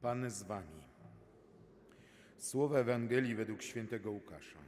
Pan z wami. Słowa Ewangelii według świętego Łukasza.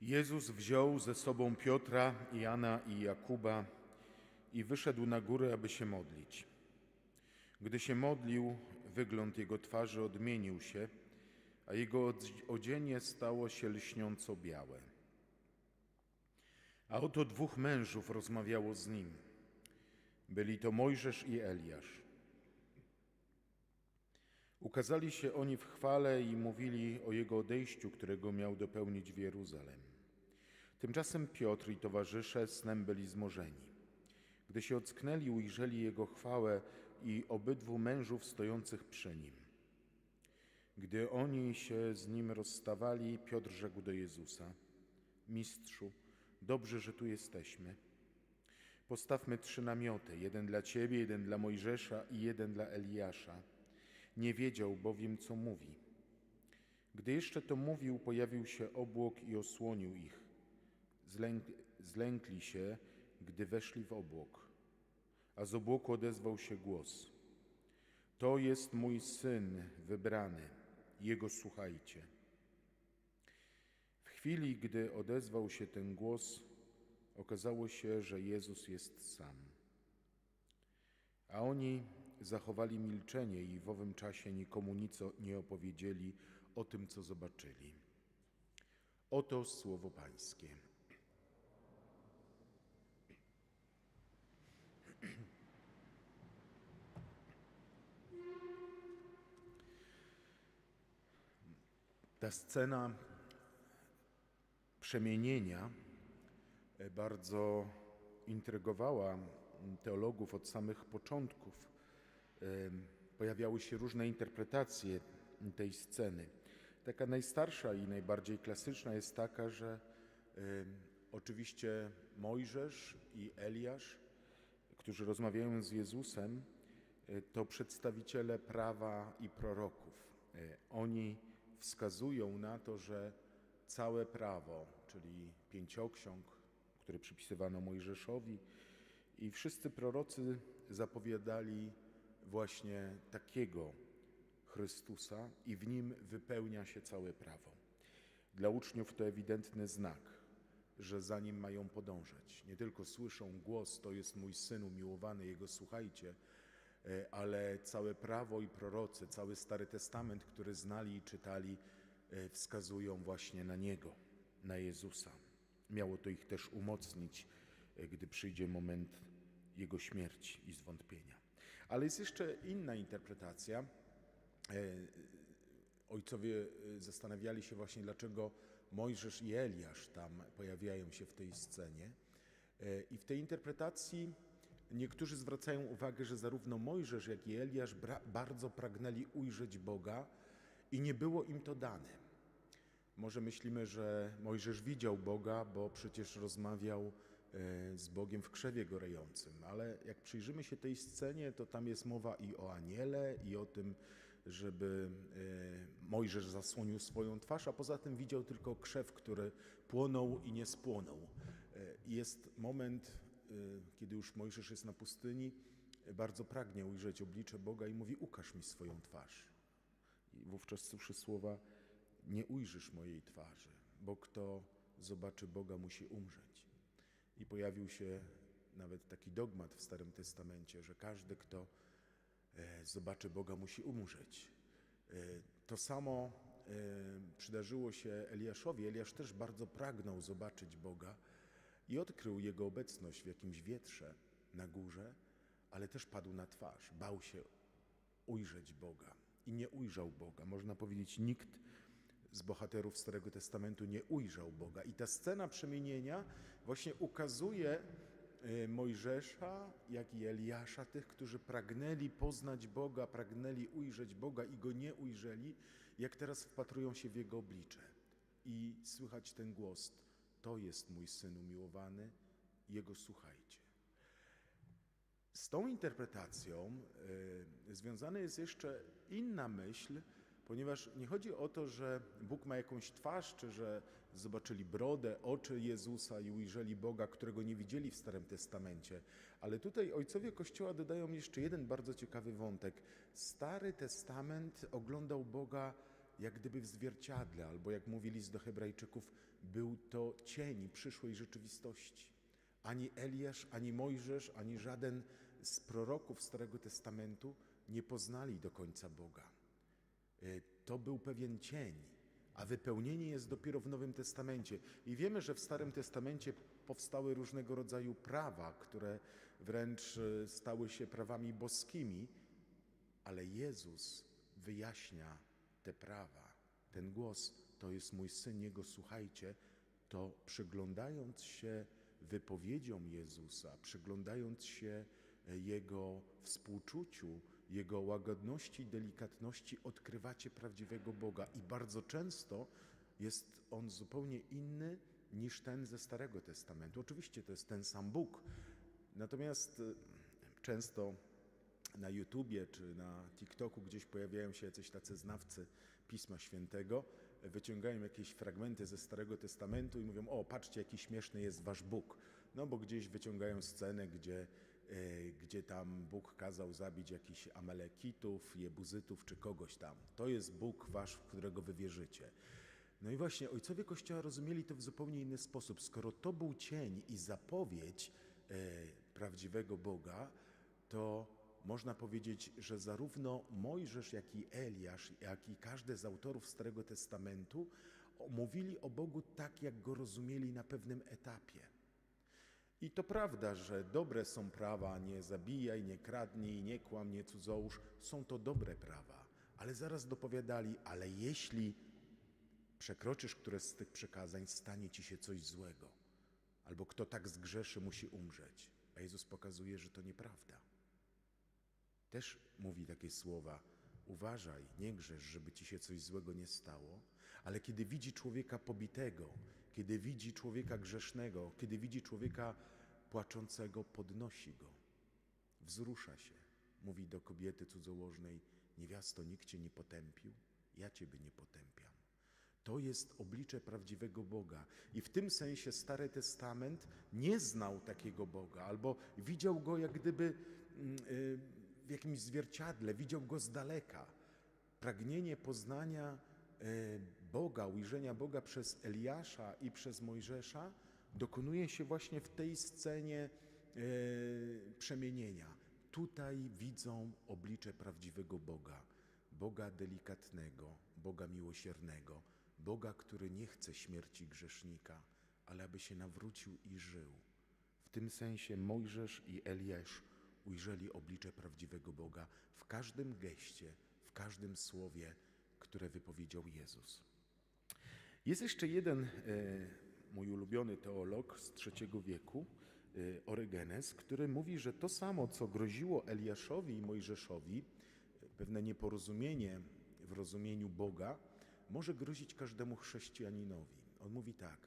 Jezus wziął ze sobą Piotra, Jana i Jakuba i wyszedł na górę, aby się modlić. Gdy się modlił, wygląd jego twarzy odmienił się, a jego odz- odzienie stało się lśniąco białe. A oto dwóch mężów rozmawiało z nim. Byli to Mojżesz i Eliasz. Ukazali się oni w chwale i mówili o jego odejściu, którego miał dopełnić w Jeruzalem. Tymczasem Piotr i towarzysze snem byli zmorzeni. Gdy się ocknęli, ujrzeli jego chwałę i obydwu mężów stojących przy nim. Gdy oni się z nim rozstawali, Piotr rzekł do Jezusa: Mistrzu, dobrze, że tu jesteśmy. Postawmy trzy namioty: jeden dla ciebie, jeden dla Mojżesza i jeden dla Eliasza. Nie wiedział bowiem, co mówi. Gdy jeszcze to mówił, pojawił się obłok i osłonił ich. Zlęk, zlękli się, gdy weszli w obłok. A z obłoku odezwał się głos: To jest mój syn wybrany, jego słuchajcie. W chwili, gdy odezwał się ten głos, okazało się, że Jezus jest sam. A oni zachowali milczenie i w owym czasie nikomu nic nie opowiedzieli o tym, co zobaczyli. Oto słowo Pańskie. Ta scena przemienienia bardzo intrygowała teologów od samych początków. Em, Pojawiały się różne interpretacje tej sceny. Taka najstarsza i najbardziej klasyczna jest taka, że em, oczywiście Mojżesz i Eliasz, którzy rozmawiają z Jezusem, e, to przedstawiciele prawa i proroków. E, Oni wskazują na to, że całe prawo, czyli pięcioksiąg, który przypisywano Mojżeszowi, i wszyscy prorocy zapowiadali właśnie takiego Chrystusa, i w nim wypełnia się całe prawo. Dla uczniów to ewidentny znak, że za nim mają podążać. Nie tylko słyszą głos, to jest mój syn umiłowany, jego słuchajcie, e, ale całe prawo i prorocy, cały Stary Testament, który znali i czytali, e, wskazują właśnie na niego, na Jezusa. Miało to ich też umocnić, e, gdy przyjdzie moment jego śmierci i zwątpienia. Ale jest jeszcze inna interpretacja. E, Ojcowie e, zastanawiali się właśnie, dlaczego Mojżesz i Eliasz tam pojawiają się w tej scenie. I w tej interpretacji niektórzy zwracają uwagę, że zarówno Mojżesz, jak i Eliasz bardzo pragnęli ujrzeć Boga i nie było im to dane. Może myślimy, że Mojżesz widział Boga, bo przecież rozmawiał e, z Bogiem w krzewie gorejącym, ale jak przyjrzymy się tej scenie, to tam jest mowa i o aniele, i o tym, żeby e, Mojżesz zasłonił swoją twarz, a poza tym widział tylko krzew, który płonął i nie spłonął. E, Jest moment, kiedy już Mojżesz jest na pustyni, bardzo pragnie ujrzeć oblicze Boga i mówi: Ukaż mi swoją twarz. I wówczas słyszy słowa: Nie ujrzysz mojej twarzy, bo kto zobaczy Boga, musi umrzeć. I pojawił się nawet taki dogmat w Starym Testamencie, że każdy, kto e, zobaczy Boga, musi umrzeć. E, To samo e, przydarzyło się Eliaszowi. Eliasz też bardzo pragnął zobaczyć Boga i odkrył Jego obecność w jakimś wietrze na górze, ale też padł na twarz. Bał się ujrzeć Boga i nie ujrzał Boga. Można powiedzieć, nikt z bohaterów Starego Testamentu nie ujrzał Boga. I ta scena przemienienia właśnie ukazuje e, Mojżesza, jak i Eliasza, tych, którzy pragnęli poznać Boga, pragnęli ujrzeć Boga i go nie ujrzeli, jak teraz wpatrują się w jego oblicze. I słychać ten głos: To jest mój syn umiłowany, jego słuchajcie. Z tą interpretacją y, związana jest jeszcze inna myśl Ponieważ nie chodzi o to, że Bóg ma jakąś twarz, czy że zobaczyli brodę, oczy Jezusa i ujrzeli Boga, którego nie widzieli w Starym Testamencie. Ale tutaj ojcowie Kościoła dodają jeszcze jeden bardzo ciekawy wątek. Stary Testament oglądał Boga jak gdyby w zwierciadle, albo jak mówi list do Hebrajczyków, był to cień przyszłej rzeczywistości. Ani Eliasz, ani Mojżesz, ani żaden z proroków Starego Testamentu nie poznali do końca Boga. Y, To był pewien cień, a wypełnienie jest dopiero w Nowym Testamencie. I wiemy, że w Starym Testamencie powstały różnego rodzaju prawa, które wręcz y, stały się prawami boskimi, ale Jezus wyjaśnia te prawa. Ten głos to jest mój syn, jego słuchajcie, to przyglądając się wypowiedziom Jezusa, przyglądając się e, jego współczuciu, jego łagodności i delikatności, odkrywacie prawdziwego Boga. I bardzo często jest on zupełnie inny niż ten ze Starego Testamentu. Oczywiście to jest ten sam Bóg, natomiast często na YouTubie czy na TikToku gdzieś pojawiają się jacyś tacy znawcy Pisma Świętego, wyciągają jakieś fragmenty ze Starego Testamentu i mówią: O, patrzcie, jaki śmieszny jest wasz Bóg. No bo gdzieś wyciągają scenę, gdzie, e, gdzie tam Bóg kazał zabić jakichś Amalekitów, Jebuzytów czy kogoś tam. To jest Bóg wasz, w którego wy wierzycie. No i właśnie ojcowie Kościoła rozumieli to w zupełnie inny sposób. Skoro to był cień i zapowiedź e, prawdziwego Boga, to można powiedzieć, że zarówno Mojżesz, jak i Eliasz, jak i każdy z autorów Starego Testamentu mówili o Bogu tak, jak go rozumieli na pewnym etapie. I to prawda, że dobre są prawa, nie zabijaj, nie kradnij, nie kłam, nie cudzołóż, są to dobre prawa. Ale zaraz dopowiadali, ale jeśli przekroczysz któreś z tych przykazań, stanie ci się coś złego. Albo kto tak zgrzeszy, musi umrzeć. A Jezus pokazuje, że to nieprawda. Też mówi takie słowa: Uważaj, nie grzesz, żeby ci się coś złego nie stało. Ale kiedy widzi człowieka pobitego, kiedy widzi człowieka grzesznego, kiedy widzi człowieka płaczącego, podnosi go, wzrusza się. Mówi do kobiety cudzołożnej: Niewiasto, nikt cię nie potępił, ja ciebie nie potępiam. To jest oblicze prawdziwego Boga. I w tym sensie Stary Testament nie znał takiego Boga, albo widział go jak gdyby mm, y, w jakimś zwierciadle, widział go z daleka. Pragnienie poznania y, Boga, ujrzenia Boga przez Eliasza i przez Mojżesza dokonuje się właśnie w tej scenie y, przemienienia. Tutaj widzą oblicze prawdziwego Boga. Boga delikatnego, Boga miłosiernego, Boga, który nie chce śmierci grzesznika, ale aby się nawrócił i żył. W tym sensie Mojżesz i Eliasz ujrzeli oblicze prawdziwego Boga w każdym geście, w każdym słowie, które wypowiedział Jezus. Jest jeszcze jeden e, mój ulubiony teolog z III wieku, e, Orygenes, który mówi, że to samo, co groziło Eliaszowi i Mojżeszowi, e, pewne nieporozumienie w rozumieniu Boga, może grozić każdemu chrześcijaninowi. On mówi tak.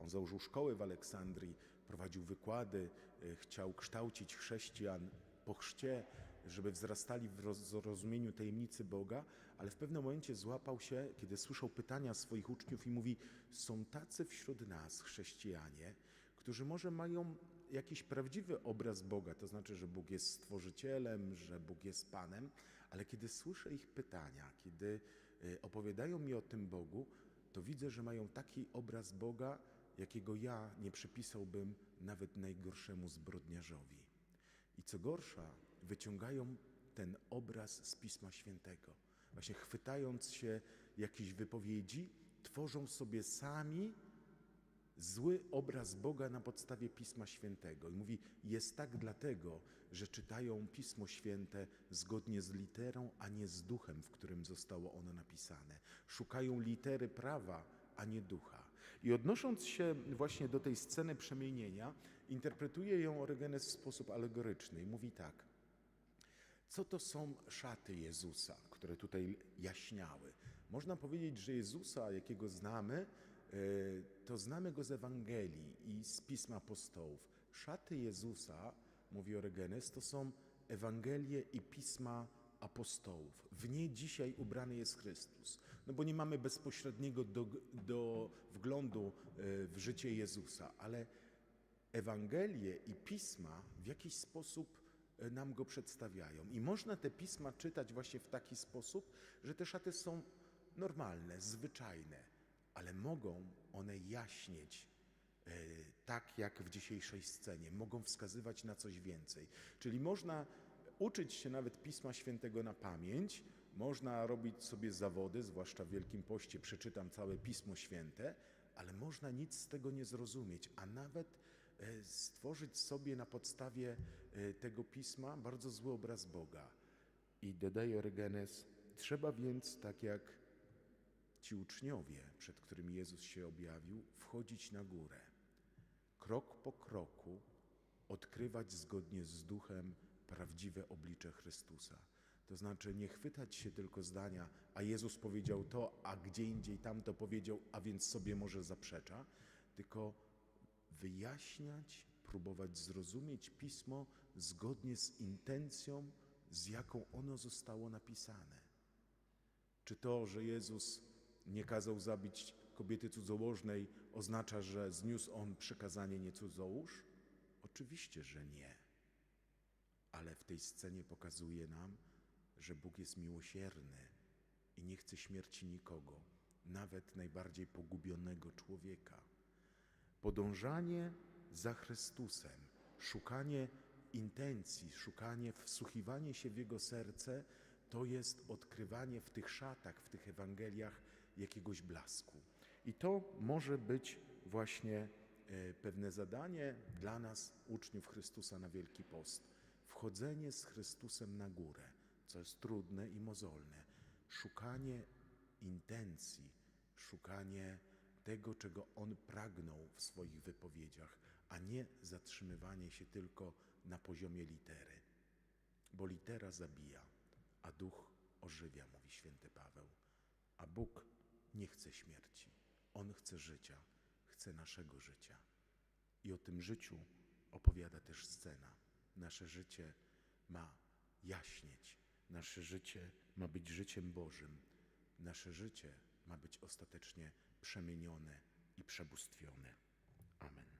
On założył szkołę w Aleksandrii, prowadził wykłady, chciał kształcić chrześcijan po chrzcie, żeby wzrastali w roz- zrozumieniu tajemnicy Boga, ale w pewnym momencie złapał się, kiedy słyszał pytania swoich uczniów i mówi: Są tacy wśród nas, chrześcijanie, którzy może mają jakiś prawdziwy obraz Boga, to znaczy, że Bóg jest stworzycielem, że Bóg jest Panem, ale kiedy słyszę ich pytania, kiedy y, opowiadają mi o tym Bogu, to widzę, że mają taki obraz Boga, jakiego ja nie przypisałbym nawet najgorszemu zbrodniarzowi. I co gorsza, wyciągają ten obraz z Pisma Świętego. Właśnie chwytając się jakichś wypowiedzi, tworzą sobie sami zły obraz Boga na podstawie Pisma Świętego. I mówi, jest tak dlatego, że czytają Pismo Święte zgodnie z literą, a nie z duchem, w którym zostało ono napisane. Szukają litery prawa, a nie ducha. I odnosząc się właśnie do tej sceny przemienienia, interpretuje ją Orygenes w sposób alegoryczny i mówi tak. Co to są szaty Jezusa, które tutaj jaśniały? Można powiedzieć, że Jezusa, jakiego znamy, e, to znamy go z Ewangelii i z pisma apostołów. Szaty Jezusa, mówi Orygenes, to są Ewangelie i pisma apostołów. W nie dzisiaj ubrany jest Chrystus. No bo nie mamy bezpośredniego do, do wglądu e, w życie Jezusa, ale Ewangelie i pisma w jakiś sposób nam go przedstawiają. I można te pisma czytać właśnie w taki sposób, że te szaty są normalne, zwyczajne, ale mogą one jaśnieć e, tak jak w dzisiejszej scenie, mogą wskazywać na coś więcej. Czyli można uczyć się nawet Pisma Świętego na pamięć, można robić sobie zawody, zwłaszcza w Wielkim Poście przeczytam całe Pismo Święte, ale można nic z tego nie zrozumieć, a nawet e, stworzyć sobie na podstawie e, tego pisma bardzo zły obraz Boga. I dodaje Orygenes, trzeba więc, tak jak ci uczniowie, przed którymi Jezus się objawił, wchodzić na górę. Krok po kroku odkrywać zgodnie z duchem prawdziwe oblicze Chrystusa. To znaczy nie chwytać się tylko zdania, a Jezus powiedział to, a gdzie indziej tamto powiedział, a więc sobie może zaprzecza, tylko wyjaśniać, próbować zrozumieć pismo zgodnie z intencją, z jaką ono zostało napisane. Czy to, że Jezus nie kazał zabić kobiety cudzołożnej, oznacza, że zniósł on przykazanie nie cudzołóż? Oczywiście, że nie. Ale w tej scenie pokazuje nam, że Bóg jest miłosierny i nie chce śmierci nikogo, nawet najbardziej pogubionego człowieka. Podążanie za Chrystusem, szukanie intencji, szukanie, wsłuchiwanie się w Jego serce, to jest odkrywanie w tych szatach, w tych Ewangeliach jakiegoś blasku. I to może być właśnie e, pewne zadanie dla nas, uczniów Chrystusa na Wielki Post. Wchodzenie z Chrystusem na górę, co jest trudne i mozolne. Szukanie intencji, szukanie tego, czego On pragnął w swoich wypowiedziach, a nie zatrzymywanie się tylko na poziomie litery. Bo litera zabija, a duch ożywia, mówi święty Paweł. A Bóg nie chce śmierci. On chce życia, chce naszego życia. I o tym życiu opowiada też scena. Nasze życie ma jaśnieć, nasze życie ma być życiem Bożym, nasze życie ma być ostatecznie przemienione i przebóstwione. Amen.